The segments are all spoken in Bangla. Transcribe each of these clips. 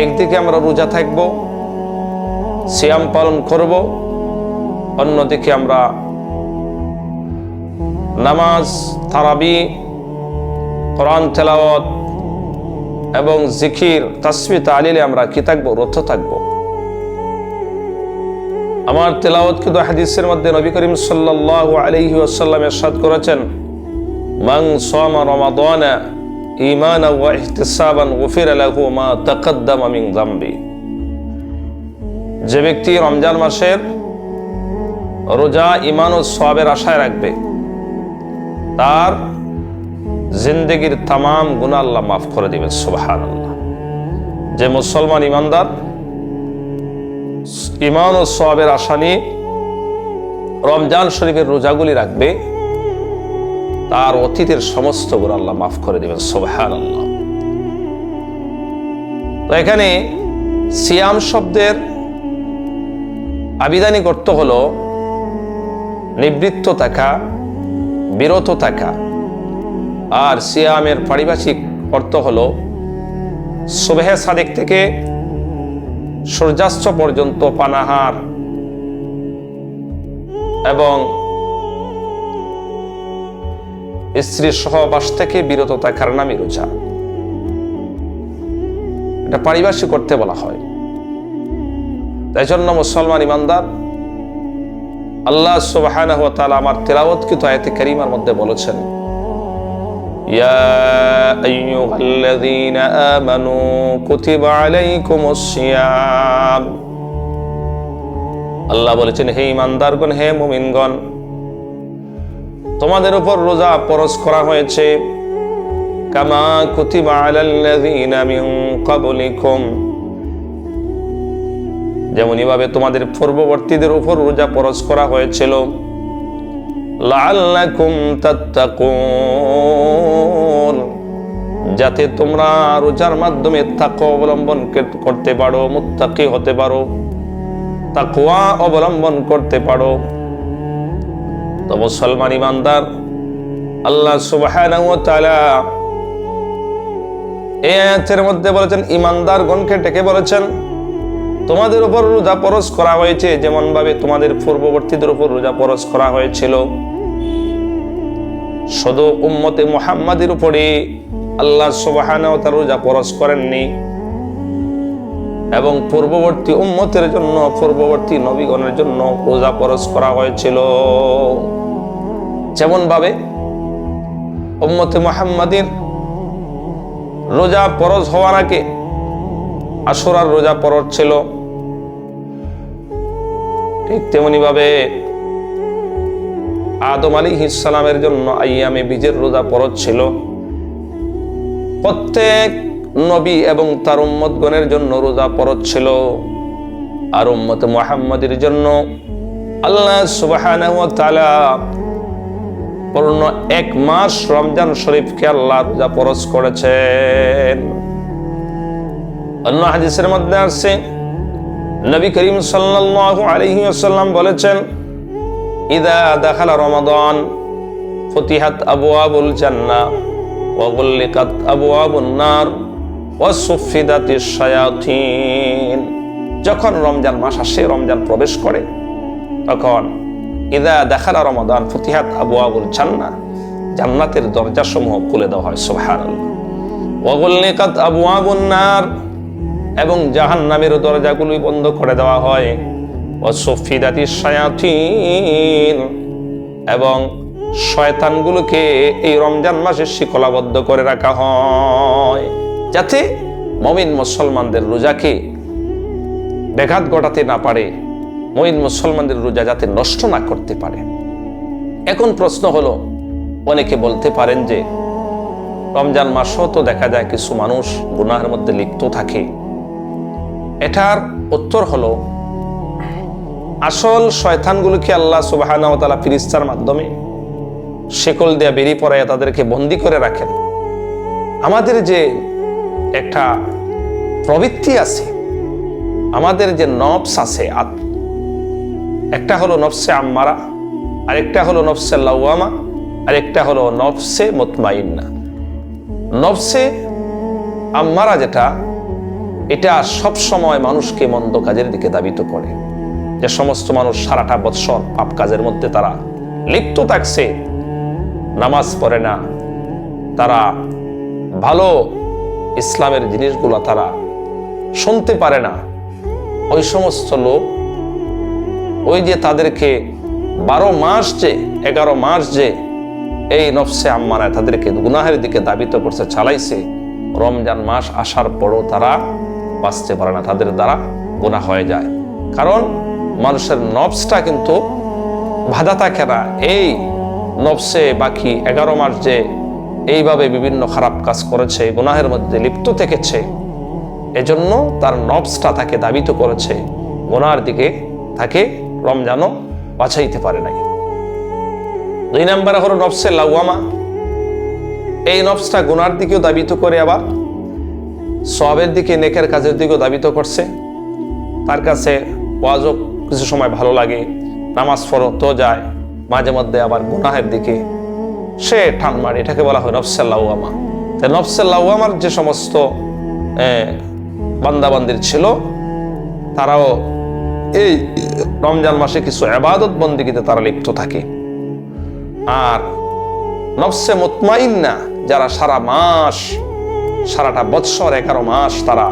একদিকে আমরা রোজা থাকব, সিয়াম পালন করব, অন্যদিকে আমরা নামাজ, তারাবি, কোরআন, তেলাওয়াত এবং জিকির তাসমি তালিলে আমরা কি থাকব? রথ থাকব। আমার তেলাওয়াত কিন্তু হাদিসের মধ্যে নবী করিম সাল্লাল্লাহু আলাইহি ওয়াসাল্লাম ইরশাদ করেছেন, মান সামা রমাদানা ওয়া ইহতিসাবান গুফিরা লাহু মা তাকাদ্দামা মিন যামবি। যে ব্যক্তি রমজান মাসের রোজা ইমান ও সওয়াবের আশায় রাখবে, তার জিন্দগির তাম গুণা আল্লাহ মাফ করে দিবেন, সুবহানাল্লাহ। যে মুসলমান ইমানদার ইমান ও সবের আশা নিয়ে রমজান শরীফের রোজাগুলি রাখবে তার অতীতের সমস্ত গুণ আল্লাহ মাফ করে দেবেন সোহান আল্লাহ তো এখানে সিয়াম শব্দের আবিধানিক অর্থ হল নিবৃত্ত থাকা, বিরত থাকা। আর সিয়ামের পারিভাষিক অর্থ হল সুবেহে সাদেক থেকে সূর্যাস্ত পর্যন্ত পানাহার এবং স্ত্রীর সহবাস থেকে বিরত থাকার নামই রোজা এটা পারিভাষিক করতে বলা হয় তাই জন্য মুসলমান ইমানদার আল্লাহ সুবাহ আমার তেলাওয়াতকৃত আয়াতে কারিমার মধ্যে বলেছেন يا أيها الذين آمنوا كتب عليكم الصيام আল্লাহ বলেছেন হে ইমানদারগণ হে মুমিনগণ তোমাদের উপর রোজা পরশ করা হয়েছে। কামা কুতিবা আলাল্লাযীনা মিন ক্বাবলিকুম। যেমন এভাবে তোমাদের পূর্ববর্তীদের উপর রোজা পরশ করা হয়েছিল। লাআল্লাকুম তাত্তাকুন। যাতে তোমরা রোজার মাধ্যমে তাকওয়া অবলম্বন করতে পারো, মুত্তাকি হতে পারো, তাকওয়া অবলম্বন করতে পারো। তো মুসলমান ইমানদার, আল্লাহ তাআলা এই আয়াতের মধ্যে বলেছেন ইমানদার গণকে ডেকে বলেছেন, তোমাদের উপর রোজা পরশ করা হয়েছে যেমন ভাবে তোমাদের পূর্ববর্তীদের উপর রোজা পরশ করা হয়েছিল। শুধু উম্মতে মুহাম্মাদের উপরে আল্লাহ সুবহানাহু তার রোজা পরশ করেননি। এবং পূর্ববর্তী উম্মতের জন্য, পূর্ববর্তী নবীগণের জন্য রোজা পরশ করা হয়েছিল। যেমন ভাবে উম্মতে মুহাম্মাদের রোজা পরশ হওয়ার আগে আসরার রোজা পরশ ছিল। ঠিক তেমনি ভাবে আদম আলী ইসালামের জন্য আইয়ামে বীজের রোজা পরত ছিল। প্রত্যেক নবী এবং তার উম্মতগণের জন্য রোজা পরত ছিল। আর উম্মত মুহাম্মাদের জন্য আল্লাহ তাআলা পূর্ণ এক মাস রমজান শরীফকে আল্লাহ রোজা পরশ করেছেন। অন্য হাদিসের মধ্যে আসছে নবী করিম সাল্লাল্লাহু আলাইহি ওয়াসাল্লাম বলেছেন, ইদা দাখালা রমাদান ফতিহাত আবওয়াবুল জান্নাহ ওয়া গুল্লিকাত আবওয়াবুন নার। যখন রমজান মাস আসে, রমজান প্রবেশ করে, তখন ইদা দেখালা রমাদান ফতিহাত আবওয়াবুল জান্নাহ, জান্নাতের দরজাসমূহ খুলে দেওয়া হয়, সুবহানাল্লাহ। ওয়া গুল্লিকাত আবওয়াবুন নার, এবং জাহান নামের দরজাগুলি বন্ধ করে দেওয়া হয় অসফিদাতি শায়াতিন। এবং শয়তানগুলোকে এই রমজান মাসে শিকলাবদ্ধ করে রাখা হয়। যাতে মমিন মুসলমানদের রোজাকে ব্যাঘাত ঘটাতে না পারে, মমিন মুসলমানদের রোজা যাতে নষ্ট না করতে পারে। এখন প্রশ্ন হলো, অনেকে বলতে পারেন যে রমজান মাসও তো দেখা যায় কিছু মানুষ গুনাহের মধ্যে লিপ্ত থাকে। এটার উত্তর হলো, আসল শয়তানগুলোকে আল্লাহ সুবাহানা ফিরিস্তার মাধ্যমে শেকল দেয়া বেরিয়ে পড়ায় তাদেরকে বন্দি করে রাখেন। আমাদের যে একটা প্রবৃত্তি আছে। আমাদের যে নফস আছে একটা হলো নফসে আম্মারা, আরেকটা হলো নফসে লাউয়ামা আরেকটা হলো নফসে মতমাইন্না। নফসে আম্মারা যেটা, এটা সব সময় মানুষকে মন্দ কাজের দিকে দাবিত করে। যে সমস্ত মানুষ সারাটা বৎসর পাপ কাজের মধ্যে তারা লিপ্ত থাকছে, নামাজ পড়ে না, তারা ভালো ইসলামের জিনিসগুলো তারা শুনতে পারে না। ওই সমস্ত লোক, ওই যে তাদেরকে বারো মাস যে, এগারো মাস যে এই নফসে আম্মানায় তাদেরকে গুনাহের দিকে দাবিত করছে, চালাইছে, রমজান মাস আসার পরও তারা বাঁচতে পারে না, তাদের দ্বারা গুনাহ হয়ে যায়। কারণ মানুষের নফসটা কিন্তু বাধা থাকে না। এই নফসে বাকি এগারো মাস যে এইভাবে বিভিন্ন খারাপ কাজ করেছে গুনাহের মধ্যে লিপ্ত থেকেছে। এজন্য তার নবসটা তাকে দাবিত করেছে। গোনার দিকে তাকে রমজানও বাছাইতে পারে নাই। দুই নম্বরে হলো নবসে লাউয়ামা এই নবসটা গুনার দিকেও দাবিত করে আবার সবের দিকে, নেকের কাজের দিকেও দাবিত করছে। তার কাছে ওয়াজও কিছু সময় ভালো লাগে, নামাজ তো যায়, মাঝে মধ্যে আবার গুনাহের দিকে সে টান মারে এটাকে বলা হয় নফসেল লাউয়ামা তাই নফসেল লাউয়ামার যে সমস্ত বান্দাবান্দির ছিল, তারাও এই রমজান মাসে কিছু আবাদত বন্দিগিতে তারা লিপ্ত থাকে। আর নফসে মুতমাইন্না, যারা সারা মাস, সারাটা বৎসর এগারো মাস তারা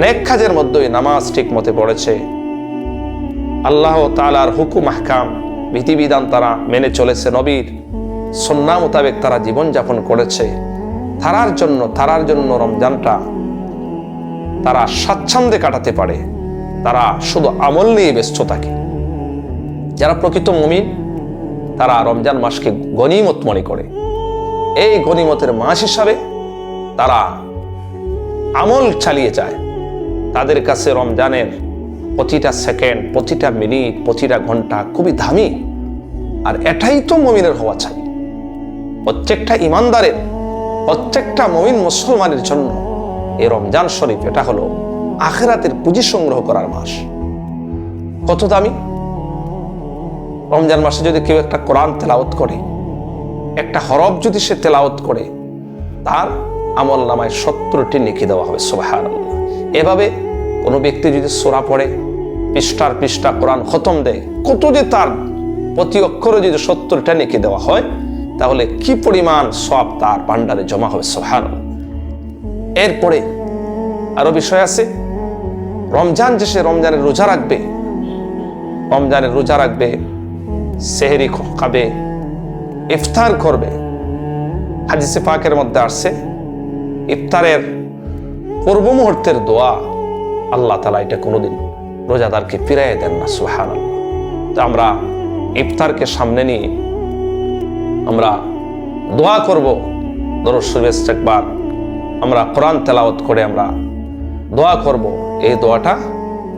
নেক কাজের মধ্যেই নামাজ ঠিক মতে পড়েছে। আল্লাহ তালার হুকুম, আহকাম বিধিবিধান তারা মেনে চলেছে নবীর। সন্না মোতাবেক তারা জীবনযাপন করেছে। তারার জন্য তারার জন্য রমজানটা তারা স্বাচ্ছন্দ্যে কাটাতে পারে। তারা শুধু আমল নিয়ে ব্যস্ত থাকে। যারা প্রকৃত মমিন, তারা রমজান মাসকে গনিমত মনে করে। এই গনিমতের মাস হিসাবে তারা আমল চালিয়ে যায়। তাদের কাছে রমজানের প্রতিটা সেকেন্ড প্রতিটা মিনিট প্রতিটা ঘণ্টা খুবই দামি। আর এটাই তো মমিনের হওয়া চাই। প্রত্যেকটা ইমানদারের, প্রত্যেকটা মমিন মুসলমানের জন্য এই রমজান শরীফ, এটা হলো আখেরাতের পুঁজি সংগ্রহ করার মাস। কত দামি? রমজান মাসে যদি কেউ একটা কোরআন তেলাওত করে, একটা হরফ যদি সে তেলাওত করে, তার আমল নামায় সত্তরটি নেকি দেওয়া হবে সোহার এভাবে কোনো ব্যক্তি যদি সোরা পড়ে, পৃষ্ঠার পৃষ্ঠা কোরআন খতম দেয়, কত যে তার প্রতি অক্ষরে যদি সত্তরটা নেকি দেওয়া হয়, তাহলে কি পরিমাণ সব তার ভান্ডারে জমা হবে সোহার এরপরে আরও বিষয় আছে, রমজান যে সে রমজানের রোজা রাখবে রমজানের রোজা রাখবে, সেহেরি খাবে, ইফতার করবে। হাদিসে পাকের মধ্যে আসছে, ইফতারের পূর্ব মুহূর্তের দোয়া। আল্লাহ তালা এটা কোনোদিন রোজাদারকে ফিরাই দেন না সুহান তো আমরা ইফতারকে সামনে নিয়ে আমরা দোয়া করব। শরীফ একবার আমরা কোরআন তেলাওয়াত করে আমরা দোয়া করব। এই দোয়াটা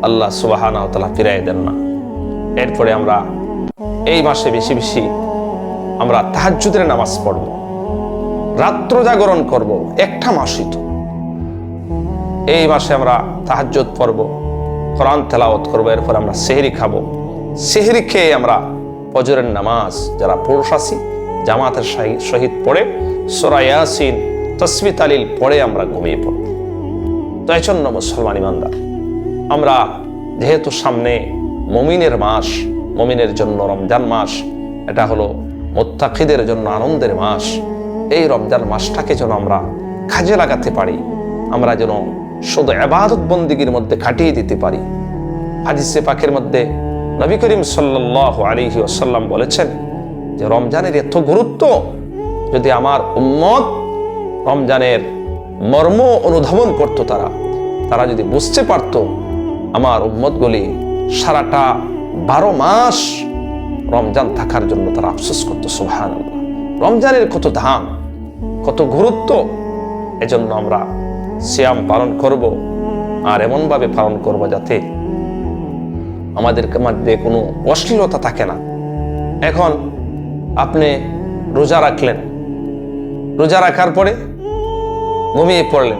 আল্লাহ সুবাহানা তালা ফিরাই দেন না। এরপরে আমরা এই মাসে বেশি বেশি আমরা তাহাজ্জুদের নামাজ পড়ব। রাত্র জাগরণ করব, একটা মাসই তো। এই মাসে আমরা তাহাজ্জুদ পড়ব, কোরআন তেলাওয়াত করব, এরপর আমরা সেহরি খাব। সেহরি খেয়ে আমরা ফজরের নামাজ যারা পুরুষ আছি জামাতের শাহি- শহীদ পড়ে সোরায়াসিন তসমিত আলিল পড়ে আমরা ঘুমিয়ে পড়ব। তো এই জন্য মুসলমান ইমানদার, আমরা যেহেতু সামনে মমিনের মাস, মমিনের জন্য রমজান মাস, এটা হলো মোত্তাকিদের জন্য আনন্দের মাস, এই রমজান মাসটাকে যেন আমরা কাজে লাগাতে পারি, আমরা যেন শুধু আবাদত বন্দিগির মধ্যে কাটিয়ে দিতে পারি। হাদিসে পাকের মধ্যে নবী করিম সাল্লাহ আলিহি আসাল্লাম বলেছেন যে, রমজানের এত গুরুত্ব যদি আমার উম্মত রমজানের মর্ম অনুধাবন করত তারা তারা যদি বুঝতে পারত আমার উম্মতগুলি সারাটা বারো মাস রমজান থাকার জন্য তারা আফসোস করতো সুহান রমজানের কত দাম, কত গুরুত্ব, এজন্য আমরা সিয়াম পালন করব আর এমনভাবে পালন করব যাতে আমাদের মধ্যে কোনো অশ্লীলতা থাকে না। এখন আপনি রোজা রাখলেন। রোজা রাখার পরে ঘুমিয়ে পড়লেন।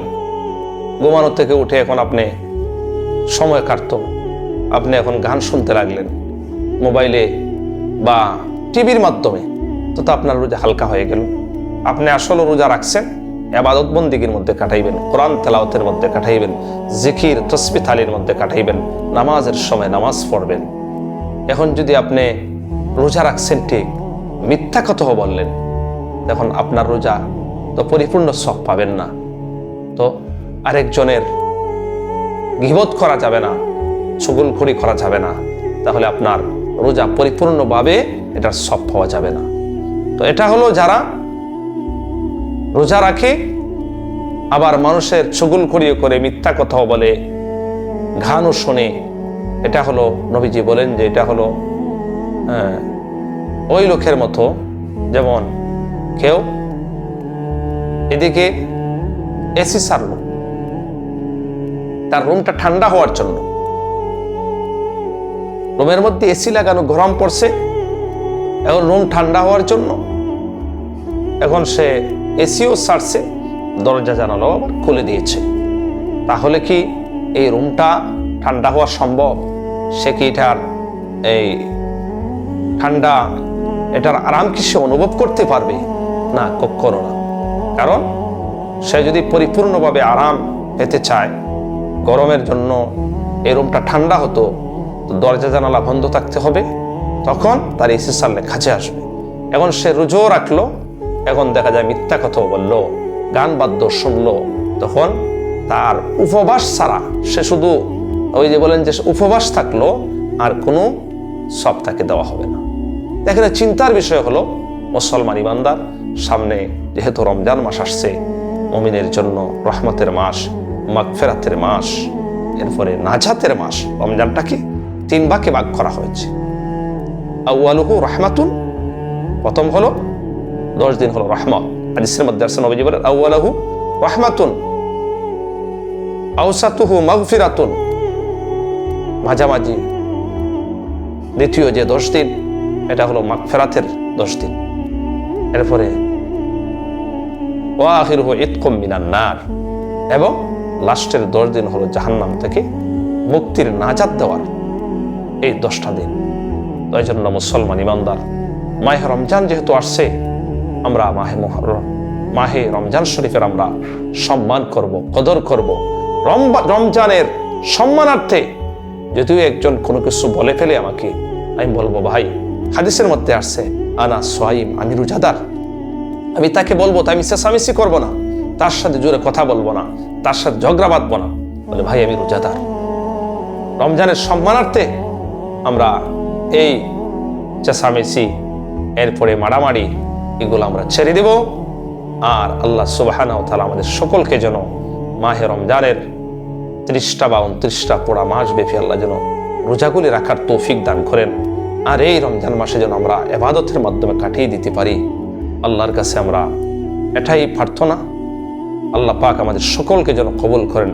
ঘুমানো থেকে উঠে এখন আপনি সময় কাটতো। আপনি এখন গান শুনতে লাগলেন মোবাইলে বা টিভির মাধ্যমে। তো তো আপনার রোজা হালকা হয়ে গেল। আপনি আসলে রোজা রাখছেন? আবাদত বন্দিগির মধ্যে কাটাইবেন, কোরআন তেলাওতের মধ্যে কাটাইবেন, জিকির, তসবি থালির মধ্যে কাটাইবেন, নামাজের সময় নামাজ পড়বেন। এখন যদি আপনি রোজা রাখছেন ঠিক, মিথ্যা কথা বললেন, তখন আপনার রোজা তো পরিপূর্ণ সব পাবেন না। তো আরেকজনের গিবত করা যাবে না, চুগুলখড়ি করা যাবে না, তাহলে আপনার রোজা পরিপূর্ণভাবে এটার সব পাওয়া যাবে না। তো এটা হলো যারা রোজা রাখে আবার মানুষের চুগুল করিয়ে করে মিথ্যা কথাও বলে ঘানও শোনে। এটা হলো নবীজি বলেন যে এটা হলো আহ, ওই লোকের মতো। যেমন কেউ এদিকে এসি সারলো তার রুমটা ঠান্ডা হওয়ার জন্য। রুমের মধ্যে এসি লাগানো গরম পড়ছে এখন রুম ঠান্ডা হওয়ার জন্য। এখন সে এসিও ছাড়ছে দরজা জানালো আবার খুলে দিয়েছে। তাহলে কি এই রুমটা ঠান্ডা হওয়া সম্ভব? সে কি এটার এই ঠান্ডা এটার আরাম কি সে অনুভব করতে পারবে? না কখনো না। কারণ সে যদি পরিপূর্ণভাবে আরাম পেতে চায়, গরমের জন্য এই রুমটা ঠান্ডা হতো দরজা জানালা বন্ধ থাকতে হবে, তখন তার এসি সারলে কাছে আসবে। এখন সে রুজো রাখল এখন দেখা যায় মিথ্যা কথাও বলল, গান বাদ্য শুনলো, তখন তার উপবাস ছাড়া সে শুধু ওই যে বলেন যে উপবাস থাকল, আর কোনো সব তাকে দেওয়া হবে না। এখানে চিন্তার বিষয় হলো, মুসলমান ইমানদার, সামনে যেহেতু রমজান মাস আসছে, মমিনের জন্য রহমতের মাস, মাগফেরাতের মাস, এরপরে নাজাতের মাস রমজানটাকে তিন ভাগে ভাগ করা হয়েছে। আউয়ালুহু রহমাতুন, প্রথম হলো দশ দিন হলো রহমত। হাদিসের মধ্যে আসছে, নবীজি বলেন আউয়ালাহু রহমাতুন আউসাতুহু মাগফিরাতুন। মাঝামাঝি। দ্বিতীয় যে দশ দিন, এটা হলো মাগফেরাতের দশ দিন। এরপরে ওয়াহির হো ইতকম নার। এবং লাস্টের দশ দিন হলো জাহান্নাম থেকে মুক্তির নাজাত দেওয়ার এই দশটা দিন। তো এই জন্য মুসলমান ইমানদার, মাহে রমজান যেহেতু আসছে আমরা মাহে মুহররম মাহে রমজান শরীফের আমরা সম্মান করব, কদর করব। রমজানের সম্মানার্থে যদিও একজন কোনো কিছু বলে ফেলে আমাকে, আমি বলব, ভাই, হাদিসের মধ্যে আসছে, আনা সোয়াইম আমি রোজাদার আমি তাকে বলব তাই আমি চেঁচামেচি করব না, তার সাথে জোরে কথা বলব না, তার সাথে ঝগড়া বাঁধবো না। বলে, ভাই আমি রোজাদার রমজানের সম্মানার্থে আমরা এই চেঁচামেচি, এরপরে মারামারি এগুলো আমরা ছেড়ে দেব। আর আল্লাহ সুবাহানা তালা আমাদের সকলকে যেন মাহে রমজানের ত্রিশটা বা উনত্রিশটা পোড়া মাস ব্যাপী আল্লাহ যেন রোজাগুলি রাখার তৌফিক দান করেন। আর এই রমজান মাসে যেন আমরা এবাদতের মাধ্যমে কাটিয়ে দিতে পারি। আল্লাহর কাছে আমরা এটাই প্রার্থনা। আল্লাহ পাক আমাদের সকলকে যেন কবল করেন।